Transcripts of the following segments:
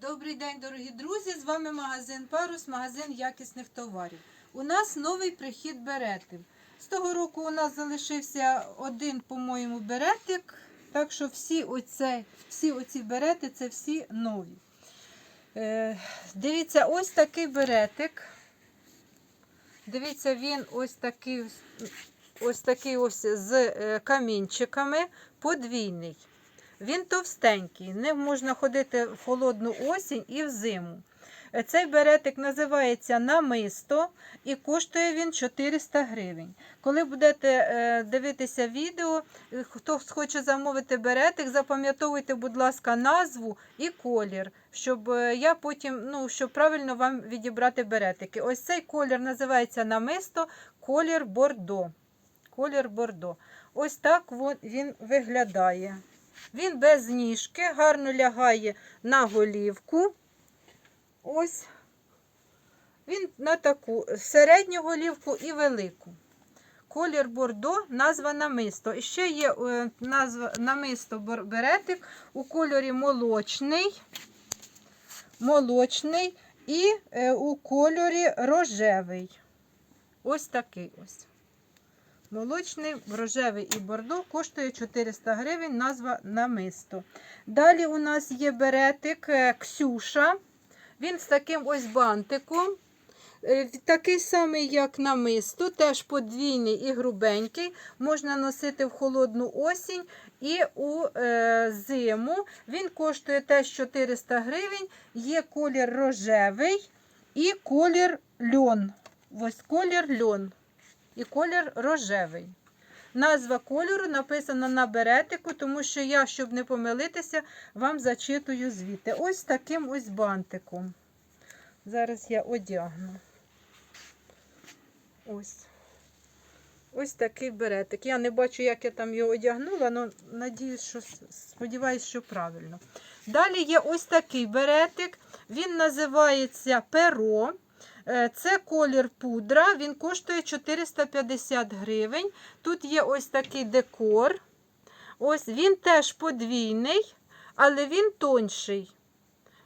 Добрий день, дорогі друзі! З вами магазин Парус, магазин якісних товарів. У нас новий прихід беретів. З того року у нас залишився один, по-моєму, беретик. Так що всі, оце, всі оці берети це всі нові. Е, дивіться, ось такий беретик. Дивіться, він ось такий, ось такий ось з е, камінчиками, подвійний. Він товстенький, ним можна ходити в холодну осінь і в зиму. Цей беретик називається намисто і коштує він 400 гривень. Коли будете е, дивитися відео, е, хто хоче замовити беретик, запам'ятовуйте, будь ласка, назву і колір, щоб е, я потім, ну, щоб правильно вам відібрати беретики. Ось цей колір називається намисто, колір бордо. Колір бордо. Ось так він виглядає. Він без ніжки, гарно лягає на голівку. Ось. Він на таку середню голівку і велику. Колір бордо, назва намисто. І ще є е, назва намисто беретик у кольорі молочний, молочний і е, у кольорі рожевий. Ось такий ось. Молочний, рожевий і бордо коштує 400 гривень, назва намисто. Далі у нас є беретик е, Ксюша. Він з таким ось бантиком. Е, Такий самий, як намисто, теж подвійний і грубенький. Можна носити в холодну осінь і у е, зиму. Він коштує теж 400 гривень. Є колір рожевий і колір льон. Ось колір льон і колір рожевий. Назва кольору написана на беретику, тому що я, щоб не помилитися, вам зачитую звідти. Ось таким ось бантиком. Зараз я одягну. Ось. Ось такий беретик. Я не бачу, як я там його одягнула, але надіюсь, що сподіваюся, що правильно. Далі є ось такий беретик. Він називається перо. Е, Це колір пудра, він коштує 450 гривень. Тут є ось такий декор. Ось Він теж подвійний, але він тонший.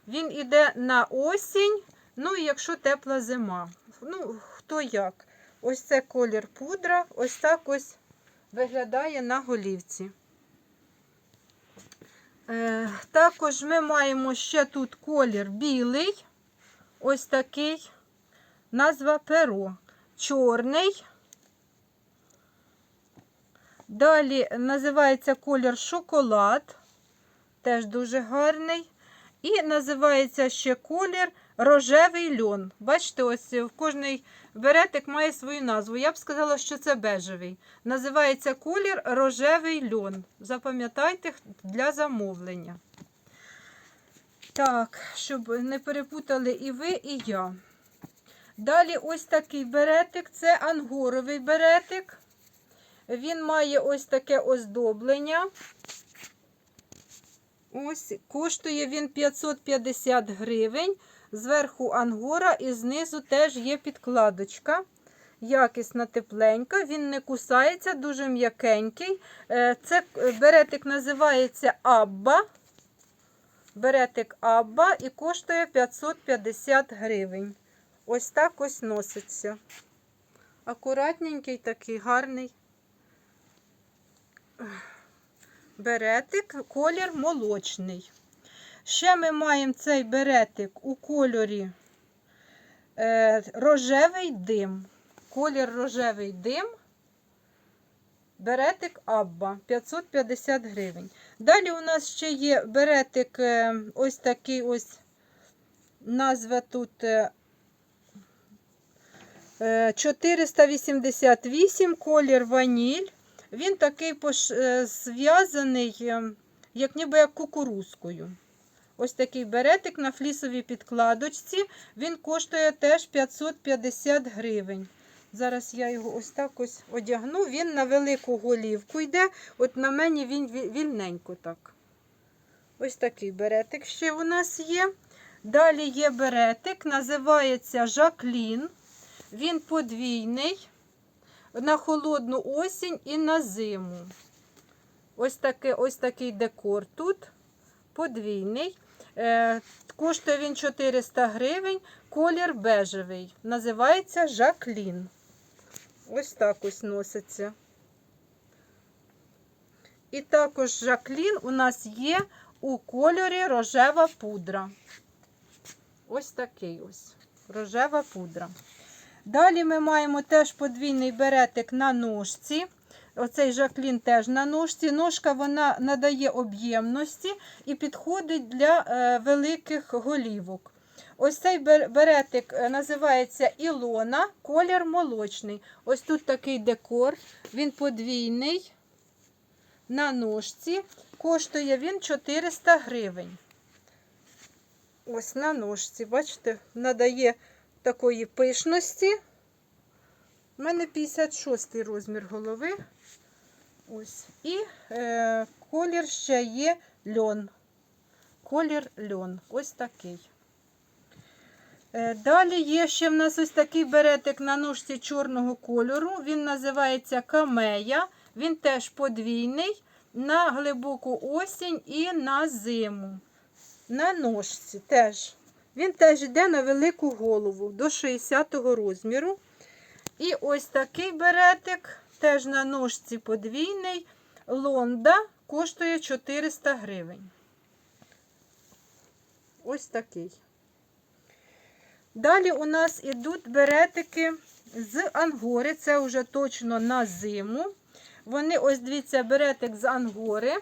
Він іде на осінь, ну і якщо тепла зима. Ну, хто як. Ось це колір пудра, ось так ось виглядає на голівці. Е, також ми маємо ще тут колір білий, ось такий. Назва перо. Чорний. Далі називається колір шоколад. Теж дуже гарний. І називається ще колір рожевий льон. Бачите, ось в кожний беретик має свою назву. Я б сказала, що це бежевий. Називається колір рожевий льон. Запам'ятайте для замовлення. Так, щоб не перепутали і ви, і я. Далі ось такий беретик, це ангоровий беретик. Він має ось таке оздоблення. Ось, коштує він 550 гривень. Зверху ангора і знизу теж є підкладочка. Якісна тепленька, він не кусається, дуже м'якенький. Е, Це беретик називається Абба. Беретик Абба і коштує 550 гривень. Ось так ось носиться. Акуратненький такий гарний беретик, колір молочний. Ще ми маємо цей беретик у кольорі е, рожевий дим. Колір рожевий дим. Беретик Абба 550 гривень. Далі у нас ще є беретик е, ось такий ось назва тут е, 488 колір ваніль. Він такий е, зв'язаний, е, як ніби як кукурузкою. Ось такий беретик на флісовій підкладочці. Він коштує теж 550 гривень. Зараз я його ось так ось одягну. Він на велику голівку йде. От на мені він вільненько так. Ось такий беретик ще у нас є. Далі є беретик, називається Жаклін. Він подвійний на холодну осінь і на зиму. Ось, таке, ось такий декор тут подвійний. Е, коштує він 400 гривень, колір бежевий. Називається Жаклін. Ось так ось носиться. І також Жаклін у нас є у кольорі рожева пудра. Ось такий ось рожева пудра. Далі ми маємо теж подвійний беретик на ножці. Оцей жаклін теж на ножці. Ножка вона надає об'ємності і підходить для е, великих голівок. Ось цей беретик е, називається Ілона, колір молочний. Ось тут такий декор, він подвійний на ножці. Коштує він 400 гривень. Ось на ножці, бачите, надає такої пишності. У мене 56 розмір голови. Ось. І е, колір ще є льон. Колір льон. Ось такий. Е, далі є ще в нас ось такий беретик на ножці чорного кольору. Він називається камея. Він теж подвійний на глибоку осінь і на зиму. На ножці теж. Він теж йде на велику голову до 60-го розміру. І ось такий беретик, теж на ножці подвійний. Лонда коштує 400 гривень. Ось такий. Далі у нас ідуть беретики з ангори. Це вже точно на зиму. Вони, ось дивіться, беретик з ангори.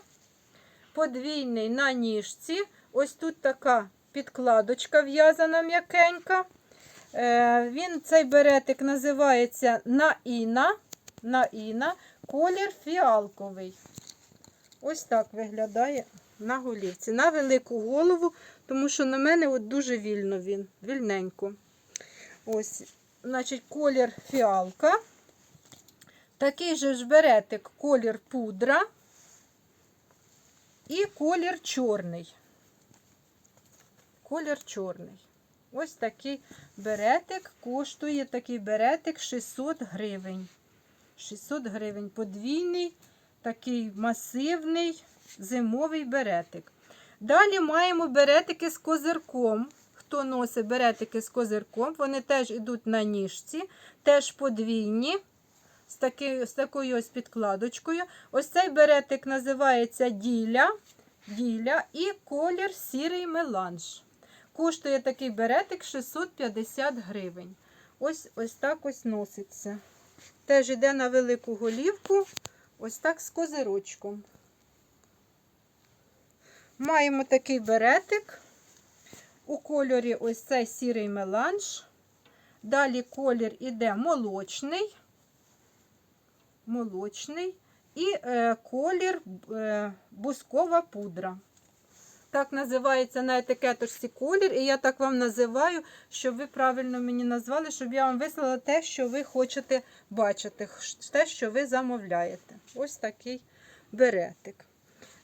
Подвійний на ніжці. Ось тут така підкладочка в'язана м'якенька. Е, Він цей беретик називається Наїна. Наїна. Колір фіалковий. Ось так виглядає на голівці. На велику голову, тому що на мене от дуже вільно він, вільненько. Ось, значить, колір фіалка. Такий же ж беретик, колір пудра і колір чорний. Колір чорний. Ось такий беретик коштує такий беретик 600 гривень. 600 гривень. Подвійний, такий масивний зимовий беретик. Далі маємо беретики з козирком. Хто носить беретики з козирком, вони теж йдуть на ніжці, теж подвійні, з, таки, з такою ось підкладочкою. Ось цей беретик називається діля, діля і колір сірий меланж. Коштує такий беретик 650 гривень. Ось ось так ось носиться. Теж йде на велику голівку, ось так з козирочком. Маємо такий беретик. У кольорі ось цей сірий меланж. Далі колір іде молочний. Молочний. І е, колір е, бускова пудра. Так називається на етикеточці колір, і я так вам називаю, щоб ви правильно мені назвали, щоб я вам вислала те, що ви хочете бачити, те, що ви замовляєте. Ось такий беретик.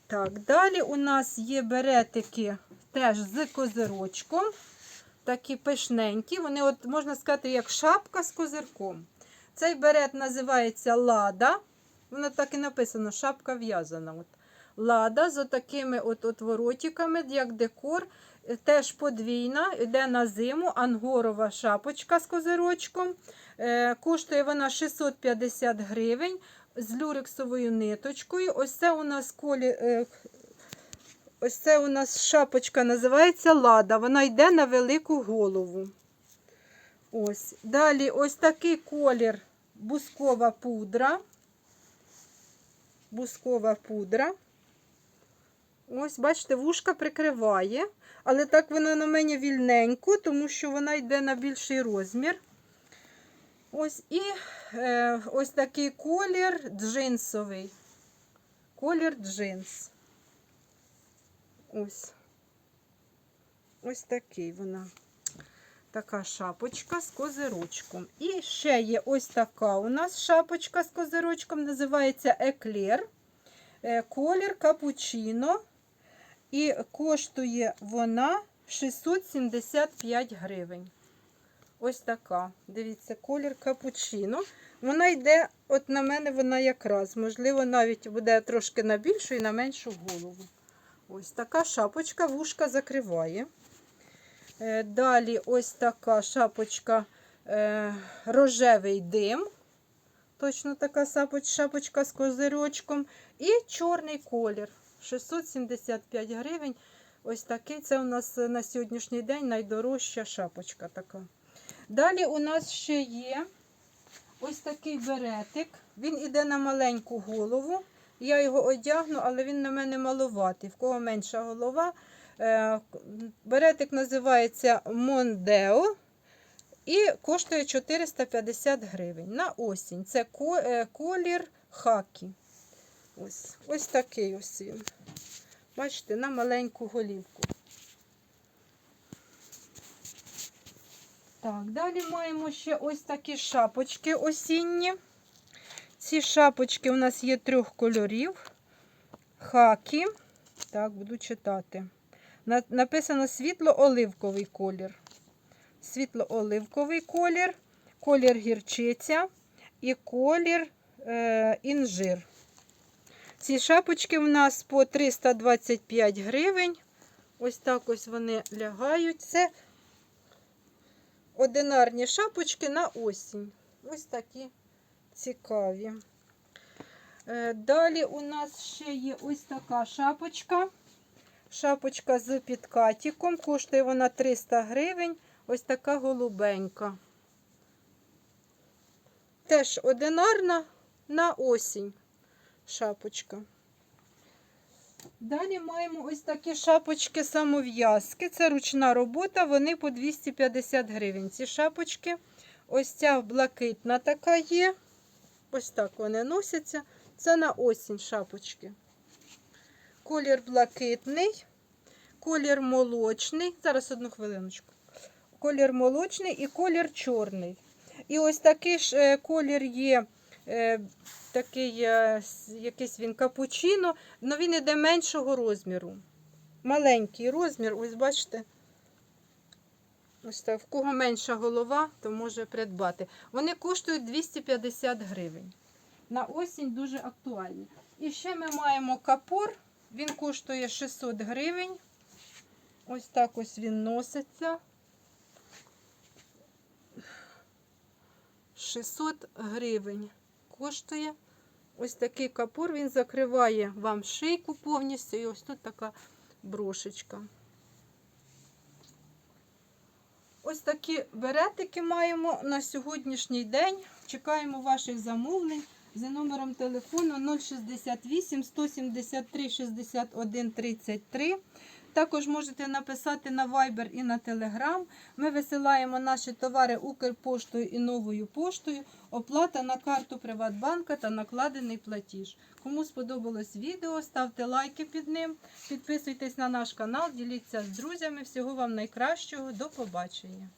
Так, далі у нас є беретики теж з козирочком. Такі пишненькі. Вони, от, можна сказати, як шапка з козирком. Цей берет називається лада. Воно так і написано, шапка в'язана. Лада з отакими от отворотиками, як декор. Е, Теж подвійна, йде на зиму, ангорова шапочка з козирочком. Е, коштує вона 650 гривень з люрексовою ниточкою. Ось це у нас колі, е, ось це у нас шапочка називається лада. Вона йде на велику голову. Ось. Далі ось такий колір бускова пудра. Бускова пудра. Ось, бачите, вушка прикриває, але так вона на мені вільненько, тому що вона йде на більший розмір. Ось і е, ось такий колір джинсовий. Колір джинс. Ось. Ось такий вона. Така шапочка з козирочком. І ще є ось така у нас шапочка з козирочком, називається Еклер. Колір капучино. І коштує вона 675 гривень. Ось така. Дивіться, колір капучино. Вона йде, от на мене вона якраз. Можливо, навіть буде трошки на більшу і на меншу голову. Ось така шапочка, вушка закриває. Е, Далі ось така шапочка е, рожевий дим. Точно така шапочка з козирьочком. І чорний колір. 675 гривень. Ось такий. Це у нас на сьогоднішній день найдорожча шапочка така. Далі у нас ще є ось такий беретик. Він іде на маленьку голову. Я його одягну, але він на мене маловатий. В кого менша голова. Е, Беретик називається Мондео і коштує 450 гривень на осінь. Це е, колір хакі. Ось, ось такий ось він. Бачите, на маленьку голівку. Так, далі маємо ще ось такі шапочки осінні. Ці шапочки у нас є трьох кольорів. Хакі. Так, буду читати. Написано світло-оливковий колір. Світло-оливковий колір, колір гірчиця і колір е, інжир. Ці шапочки в нас по 325 гривень. Ось так ось вони лягають. Це одинарні шапочки на осінь. Ось такі цікаві. Е, Далі у нас ще є ось така шапочка. Шапочка з підкатіком. Коштує вона 300 гривень. Ось така голубенька. Теж одинарна на осінь шапочка. Далі маємо ось такі шапочки самов'язки. Це ручна робота, вони по 250 гривень. Ці шапочки. Ось ця блакитна така є. Ось так вони носяться. Це на осінь шапочки. Колір блакитний, колір молочний. Зараз одну хвилиночку. Колір молочний і колір чорний. І ось такий ж е, колір є. Е, Такий е, якийсь він капучино, але він іде меншого розміру. Маленький розмір, ось бачите. Ось так, в кого менша голова, то може придбати. Вони коштують 250 гривень. На осінь дуже актуальні. І ще ми маємо капор. Він коштує 600 гривень. Ось так ось він носиться. 600 гривень коштує. Ось такий капор, він закриває вам шийку повністю. І ось тут така брошечка. Ось такі беретики маємо на сьогоднішній день. Чекаємо ваших замовлень за номером телефону 068 173 61 33. Також можете написати на Viber і на Telegram. Ми висилаємо наші товари Укрпоштою і новою поштою. Оплата на карту Приватбанка та накладений платіж. Кому сподобалось відео, ставте лайки під ним, підписуйтесь на наш канал, діліться з друзями. Всього вам найкращого. До побачення!